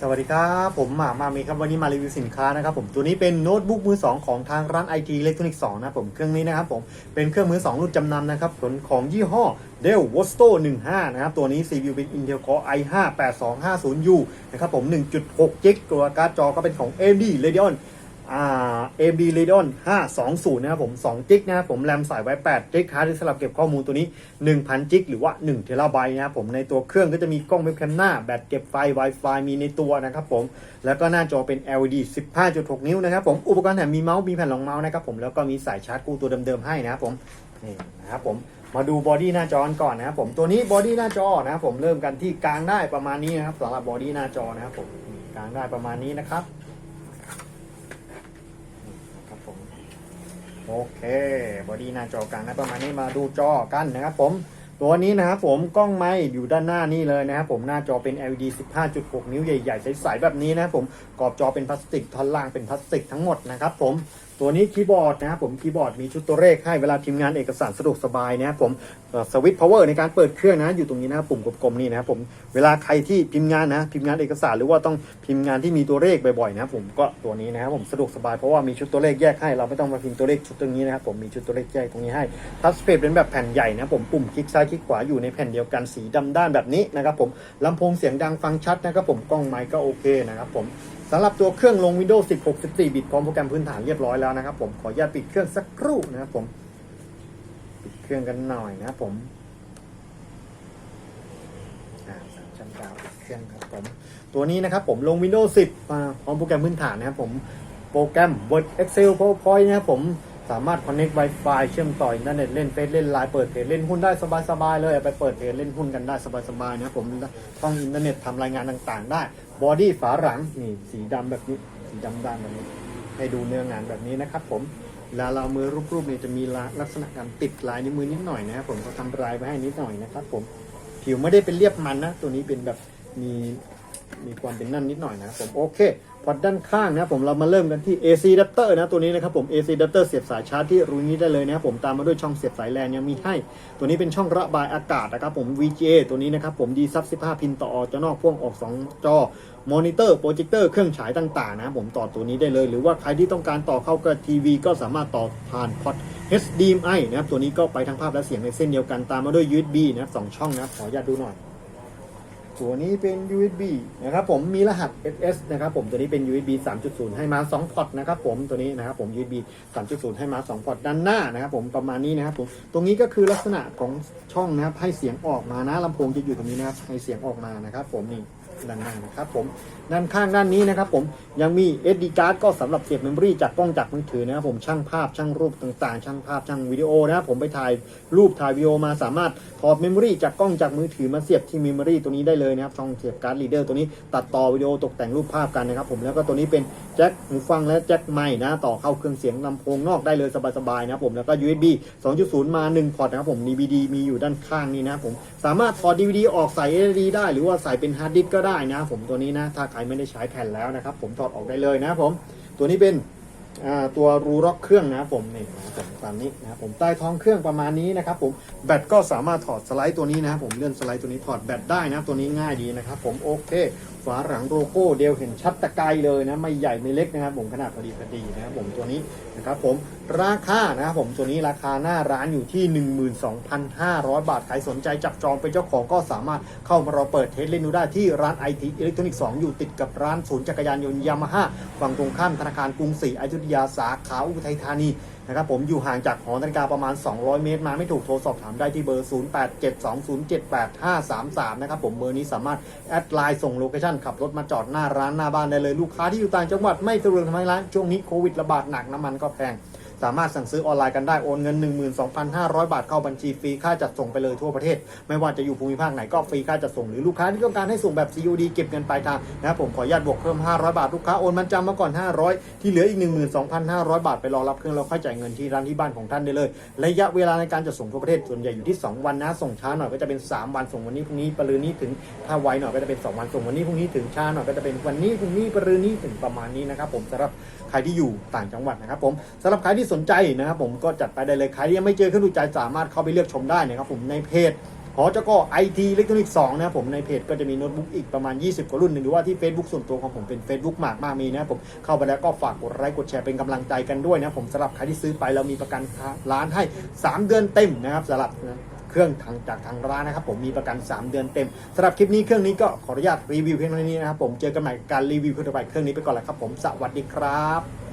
สวัสดีครับ ผมหมามามีครับวันนี้มารีวิวสินค้านะครับผมตัวนี้เป็นโน้ตบุ๊กมือ 2 ของทางร้าน IT Electronics 2นะครับผมเครื่องนี้นะครับผมเป็นเครื่องมือ 2 รุ่นจำนำนะครับผลของยี่ห้อ Dell Vosto 15 นะครับ ตัวนี้ CPU เป็น Intel Core i5 8250U นะครับผม 1.6 g ตัวการ์ดจอก็เป็นของ AMD Radeon อ่า AMD Radeon 520นะครับผม2จิกนะครับผมแรมใส่ไว้8จิกฮาร์ดดิสสำหรับเก็บข้อมูลตัวนี้1,000จิกหรือว่า1เทราไบต์นะครับผมในตัวเครื่องก็จะมีกล้องเว็บแคมหน้า แบตเก็บไฟ Wi-Fi มีในตัวนะครับผม แล้วก็หน้าจอเป็น LED 15.6 นิ้วนะครับผมอุปกรณ์แถมมีเมาส์มีแผ่นรองเมาส์นะครับผมแล้วก็มีสายชาร์จกู้ตัวเดิมๆให้นะครับผมนี่นะครับผมมาดูบอดี้หน้าจอก่อนนะครับผมตัวนี้บอดี้หน้าจอนะครับผมเริ่มกันที่กลางได้ประมาณนี้นะครับสำหรับบอดี้หน้าจอนะครับผมกลางได้ประมาณนี้นะครับครับผม โอเค บอดี้หน้าจอกลางนะประมาณนี้มาดูจอกันนะครับผม ตัวนี้นะครับผมกล้องไม้อยู่ด้านหน้านี่เลยนะครับผมหน้าจอเป็น LED 15.6 นิ้วใหญ่ๆใสๆแบบนี้นะครับผมกรอบจอเป็นพลาสติกท่อนล่างเป็นพลาสติกทั้งหมดนะครับผมตัวนี้คีย์บอร์ดนะครับผมคีย์บอร์ดมีชุดตัวเลขให้เวลาพิมพ์งานเอกสารสะดวกสบายนะครับผมสวิตช์พาวเวอร์ในการเปิดเครื่องนะอยู่ตรงนี้นะครับปุ่มกลมๆนี่นะครับผมเวลาใครที่พิมพ์งานนะพิมพ์งานเอกสารหรือว่าต้องพิมพ์งานที่มีตัวเลขบ่อยๆนะครับผมก็ตัวนี้นะครับผมสะดวกสบายเพราะว่ามีชุดตัวเลขแยกให้เราไม่ต้องมาพิมพ์ตัวเลขชุดตรงนี้นะครับผมมีชุดตัวเลขแยกตรงนี้ให้ทัชเพจเป็นแบบแผ่นใหญ่นะผมปุ่มคลิกซ้ายคลิกขวาอยู่ในแผ่นเดียวกันสีดำด้านแบบนี้นะครับผมลำโพงเสียงดังฟังชัดนะครับผมกล้องไมค์ก็โอเคนะครับผมสำหรับตัวเครื่องลง Windows 10 64บิตพร้อมโปรแกรมพื้นฐานเรียบร้อยแล้วนะครับผมขออนุญาตปิดเครื่องสักครู่นะครับผมปิดเครื่องกันหน่อยนะครับผมอ่าสามชั้นดาวปิดเครื่องครับผมตัวนี้นะครับผมลง Windows 10พร้อมโปรแกรมพื้นฐานนะครับผมโปรแกรม Word Excel PowerPoint นะครับผม สามารถ Connect Wi-Fi เชื่อมต่ออินเทอร์เน็ตเล่นเฟซเล่นไลน์เปิดเพจเล่นหุ้นได้สบายๆเลยเอาไปเปิดเพจเล่นหุ้นกันได้สบายๆนะครับผมท่องอินเทอร์เน็ตทำรายงานต่างๆ ได้บอดี้ฝาหลังนี่สีดำแบบนี้สีดำด้านแบบนี้ให้ดูเนื้องานแบบนี้นะครับผมลาเรามือรูปๆเนี่ยจะมีลักษณะการติดลายนิ้วมือนิดหน่อยนะครับผมก็ทำลายไว้ให้นิดหน่อยนะครับผมผิวไม่ได้เป็นเรียบมันนะ ตัวนี้เป็นแบบมี มีความเป็นนั่นนิดหน่อยนะครับผมโอเคพอด้านข้างนะครับผมเรามาเริ่มกันที่ AC adapter นะตัวนี้นะครับผม AC adapter เสียบสายชาร์จที่รูนี้ได้เลยนะครับผมตามมาด้วยช่องเสียบสายแลนยังมีให้ ตัวนี้เป็นช่องระบายอากาศนะครับผม VGA ตัวนี้นะครับผม D sub 15 พินต่อออกจอนอกพ่วงออก 2 จอมอนิเตอร์โปรเจคเตอร์เครื่องฉายต่างๆนะครับผมต่อตัวนี้ได้เลย หรือว่าใครที่ต้องการต่อเข้ากับทีวีก็สามารถต่อผ่านพอร์ต HDMI นะครับตัวนี้ก็ไปทั้งภาพและเสียงในเส้นเดียวกันตามมาด้วย USB นะครับสองช่องนะครับขออนุญาตดูหน่อย ตัวนี้เป็น USB นะครับผมมีรหัส SS นะครับผมตัวนี้เป็น USB 3.0 ให้มา 2 พอร์ตนะครับผมตัวนี้นะครับผม USB 3.0 ให้มา 2 พอร์ตด้านหน้านะครับผมประมาณนี้นะครับผมตรงนี้ก็คือลักษณะของช่องนะครับให้เสียงออกมานะลำโพงจะอยู่ตรงนี้นะครับให้เสียงออกมานะครับผมนี่ ด้านหน้านะครับผมด้านข้างด้านนี้นะครับผมยังมี SD card ก็สำหรับเก็บเมมโมรีจากกล้องจากมือถือนะครับผมช่างภาพช่างรูปต่างๆ ช่างภาพช่างวิดีโอนะครับผมไปถ่ายรูปถ่ายวิดีโอมาสามารถถอดเมมโมรีจากกล้องจากมือถือมาเสียบที่เมมโมรีตัวนี้ได้เลยนะครับช่องเสียบการ์ดรีเดอร์ตัวนี้ตัดต่อวิดีโอตกแต่งรูปภาพกันนะครับผมแล้วก็ตัวนี้เป็นแจ็คหูฟังและแจ็คไมค์นะต่อเข้าเครื่องเสียงลำโพงนอกได้เลยสบายๆนะครับผมแล้วก็ USB 2.0 มา 1 พอร์ตนะครับผม DVD มีอยู่ด้านข้างนี้นะครับผมสามารถถอด DVD ออกใส่ SD ได้หรือว่าใส่เป็นฮาร์ดดิสก์ก็ได้นะผมตัวนี้นะ ถ้าใครไม่ได้ใช้แผ่นแล้วนะครับ ผมถอดออกได้เลยนะผมตัวนี้เป็น ตัวรูล็อกเครื่องนะครับผมนี่นะครับผมตามนี้นะครับผมใต้ท้องเครื่องประมาณนี้นะครับผมแบตก็สามารถถอดสไลด์ตัวนี้นะครับผมเลื่อนสไลด์ตัวนี้ถอดแบตได้นะตัวนี้ง่ายดีนะครับผมโอเคฝาหลังโลโก้เดียวเห็นชัดตะไกลเลยนะไม่ใหญ่ไม่เล็กนะครับผมขนาดพอดีพอดีนะครับผมตัวนี้นะครับผมราคานะครับผมตัวนี้ราคาหน้าร้านอยู่ที่ 12,500 บาทใครสนใจจับจองเป็นเจ้าของก็สามารถเข้ามารอเปิดเทสเล่นดูได้ที่ร้านไอทีอิเล็กทรอนิกส์2อยู่ติดกับร้านศูนย์จักรยานยนต์ยามาฮ่าฝั่งตรงข้ามธนาคารกรุงศรีอยุธยาสาขาอุทัยธานีนะครับผมอยู่ห่างจากหอนาฬิกาประมาณ 200 เมตร มาไม่ถูกโทรสอบถามได้ที่เบอร์ 0872078533 นะครับผมเบอร์นี้สามารถแอดไลน์ส่งโลเคชั่นขับรถมาจอดหน้าร้านหน้าบ้านได้เลยลูกค้าที่อยู่ต่างจังหวัดไม่สะดวกทำไมร้านช่วงนี้โควิดระบาดหนักน้ำมันก็แพง สามารถสั่งซื้อออนไลน์กันได้โอนเงิน 12,500 บาทเข้าบัญชีฟรีค่าจัดส่งไปเลยทั่วประเทศ ไม่ว่าจะอยู่ภูมิภาคไหนก็ฟรีค่าจัดส่งหรือลูกค้าที่ต้องการให้ส่งแบบ COD เก็บเงินปลายทางนะครับผมขออนุญาตบวกเพิ่ม 500 บาทลูกค้าโอนมันจำมาก่อน 500 ที่เหลืออีก 12,500 บาทไปรอรับเครื่องแล้วค่อยจ่ายเงินที่ร้านที่บ้านของท่านได้เลย ระยะเวลาในการจัดส่งทั่วประเทศส่วนใหญ่อยู่ที่ 2 วันนะส่งช้าหน่อยก็จะเป็น 3 วันส่งวันนี้พรุ่งนี้ปรืนนี้ถึงถ้าไวหน่อยก็จะเป็น 2 วันส่งวันนี้พรุ่งนี้ถึงช้าหน่อยก็จะเป็นวันนี้พรุ่งนี้ปรืนนี้ถึงประมาณนี้นะครับผมสำหรับใครที่อยู่ต่างจังหวัดนะครับผมสำหรับใครที่สนใจนะครับผมก็จัดไปได้เลยใครที่ยังไม่เจอเครื่องดูใจสามารถเข้าไปเลือกชมได้นะครับผมในเพจหอจกไอทีอิเล็กทรอนิกส์สองนะครับผมในเพจก็จะมีโน้ตบุ๊กอีกประมาณ 20 กว่ารุ่นหรือว่าที่ Facebook ส่วนตัวของผมเป็น Facebook หมากมากมีนะครับผมเข้าไปแล้วก็ฝากกดไลค์กดแชร์เป็นกำลังใจกันด้วยนะผมสำหรับใครที่ซื้อไปเรามีประกันร้านให้ 3 เดือนเต็มนะครับสำหรับเครื่องทางจากทางร้านนะครับผมมีประกัน 3 เดือนเต็มสำหรับคลิปนี้เครื่องนี้ก็ขออนุญาตรีวิวเพียงเท่านี้นะครับผมเจอกันใหม่กับการรีวิวเครื่องต่อไปเครื่องนี้ไปก่อนแล้วครับผมสวัสดีครับ